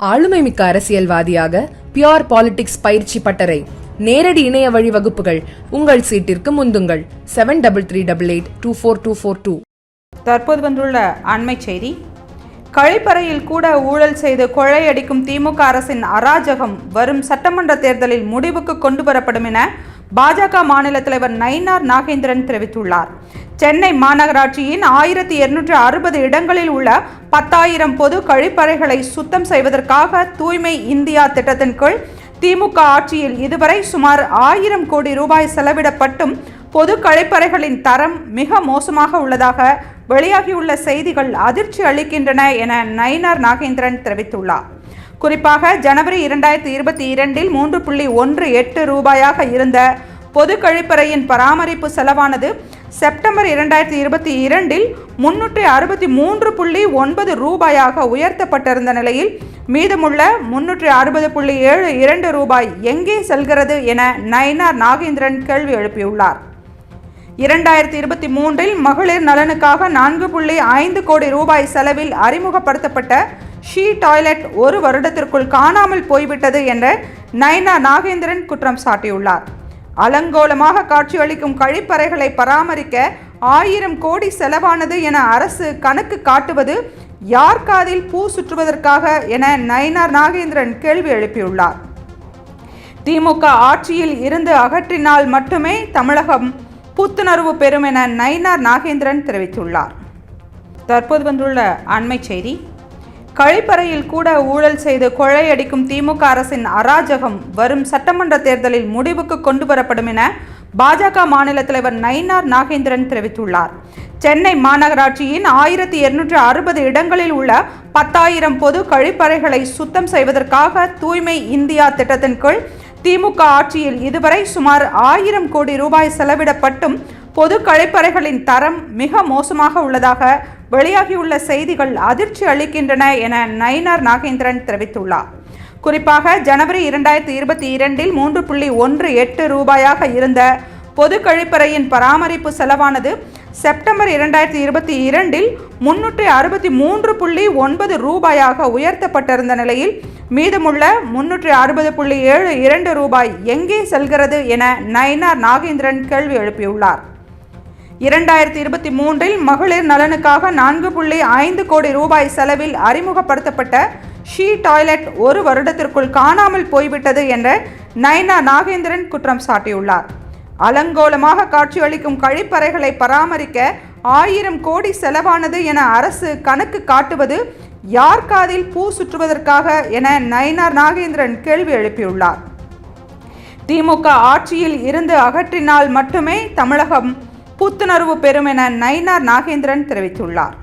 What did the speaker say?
ஆளுமைமிக்க அரசியல்வாதியாக pure politics பயிற்சி பட்டறை. நேரடி இணைய வழி வகுப்புகள். உங்கள் சீட்டிற்கு முந்துங்கள். Seven double three double eight two four two four two தற்போது வந்துள்ள அண்மை செய்தி. கழிப்பறையில் கூட ஊழல் செய்து கொள்ளையடிக்கும் திமுக அரசின் அராஜகம் வரும் சட்டமன்ற தேர்தலில் முடிவுக்கு கொண்டு வரப்படும் என பாஜக மாநில தலைவர் நயினார் நாகேந்திரன் தெரிவித்துள்ளார். சென்னை மாநகராட்சியின் ஆயிரத்தி இருநூற்று அறுபது இடங்களில் உள்ள பத்தாயிரம் பொது கழிப்பறைகளை சுத்தம் செய்வதற்காக தூய்மை இந்தியா திட்டத்தின் கீழ் திமுக ஆட்சியில் இதுவரை சுமார் ஆயிரம் கோடி ரூபாய் செலவிடப்பட்டும் பொது கழிப்பறைகளின் தரம் மிக மோசமாக உள்ளதாக வெளியாகியுள்ள செய்திகள் அதிர்ச்சி அளிக்கின்றன என நயினார் நாகேந்திரன் தெரிவித்துள்ளார். குறிப்பாக ஜனவரி இரண்டாயிரத்தி இருபத்தி இரண்டில் மூன்று புள்ளி ஒன்று எட்டு ரூபாயாக இருந்த பொது கழிப்பறையின் பராமரிப்பு செலவானது செப்டம்பர் இரண்டாயிரத்தி இருபத்தி இரண்டில் முன்னூற்றி அறுபத்தி மூன்று புள்ளி ஒன்பது ரூபாயாக உயர்த்தப்பட்டிருந்த நிலையில் மீதமுள்ள முன்னூற்றி அறுபது புள்ளி ஏழு இரண்டு ரூபாய் எங்கே செல்கிறது என நயினார் நாகேந்திரன் கேள்வி எழுப்பியுள்ளார். இரண்டாயிரத்தி இருபத்தி மூன்றில் மகளிர் நலனுக்காக நான்கு புள்ளி ஐந்து கோடி ரூபாய் செலவில் அறிமுகப்படுத்தப்பட்ட ஷீ டாய்லெட் ஒரு வருடத்திற்குள் காணாமல் போய்விட்டது என்ற நயனா நாகேந்திரன் குற்றம் சாட்டியுள்ளார். அலங்கோலமாக காட்சியளிக்கும் கழிப்பறைகளை பராமரிக்க ஆயிரம் கோடி செலவானது என அரசு கணக்கு காட்டுவது யார் காதில் பூ சுற்றுவதற்காக என நயினார் நாகேந்திரன் கேள்வி எழுப்பியுள்ளார். திமுக ஆட்சியில் இருந்து அகற்றினால் மட்டுமே தமிழகம் புத்துணர்வு பெறும் என நயினார் நாகேந்திரன் தெரிவித்துள்ளார். தற்போது வந்துள்ள அண்மை செய்தி கழிப்பறையில் கூட ஊழல் செய்து கொள்ளையடிக்கும் திமுக அரசின் அராஜகம் வரும் சட்டமன்ற தேர்தலில் முடிவுக்கு கொண்டு வரப்படும் என பாஜக மாநில தலைவர் நயினார் நாகேந்திரன் தெரிவித்துள்ளார். சென்னை மாநகராட்சியின் ஆயிரத்தி இருநூற்று அறுபது இடங்களில் உள்ள பத்தாயிரம் பொது கழிப்பறைகளை சுத்தம் செய்வதற்காக தூய்மை இந்தியா திட்டத்தின் கீழ் திமுக ஆட்சியில் இதுவரை சுமார் ஆயிரம் கோடி ரூபாய் செலவிடப்பட்டும் பொது கழிப்பறைகளின் தரம் மிக மோசமாக உள்ளதாக வெளியாகியுள்ள செய்திகள் அதிர்ச்சி அளிக்கின்றன என நயினார் நாகேந்திரன் தெரிவித்துள்ளார். குறிப்பாக ஜனவரி இரண்டாயிரத்தி இருபத்தி இரண்டில் மூன்று புள்ளி ஒன்று எட்டு ரூபாயாக இருந்த பொது கழிப்பறையின் பராமரிப்பு செலவானது செப்டம்பர் இரண்டாயிரத்தி இருபத்தி இரண்டில் முன்னூற்றி அறுபத்தி மூன்று புள்ளி ஒன்பது ரூபாயாக உயர்த்தப்பட்டிருந்த நிலையில் மீதமுள்ள முன்னூற்றி அறுபது புள்ளி ஏழு இரண்டு ரூபாய் எங்கே செல்கிறது என நயினார் நாகேந்திரன் கேள்வி எழுப்பியுள்ளார். இரண்டாயிரத்தி இருபத்தி மூன்றில் மகளிர் நலனுக்காக நான்கு புள்ளி ஐந்து கோடி ரூபாய் செலவில் அறிமுகப்படுத்தப்பட்ட ஷீ டாய்லெட் ஒரு வருடத்திற்குள் காணாமல் போய்விட்டது என்ற நயனா நாகேந்திரன் குற்றம் சாட்டியுள்ளார். அலங்கோலமாக காட்சியளிக்கும் கழிப்பறைகளை பராமரிக்க ஆயிரம் கோடி செலவானது என அரசு கணக்கு காட்டுவது யார் காதில் பூ சுற்றுவதற்காக என நயினார் நாகேந்திரன் கேள்வி எழுப்பியுள்ளார். திமுக ஆட்சியில் இருந்து அகற்றினால் மட்டுமே தமிழகம் புத்துணர்வு பெறும் என நயினார் நாகேந்திரன் தெரிவித்துள்ளார்.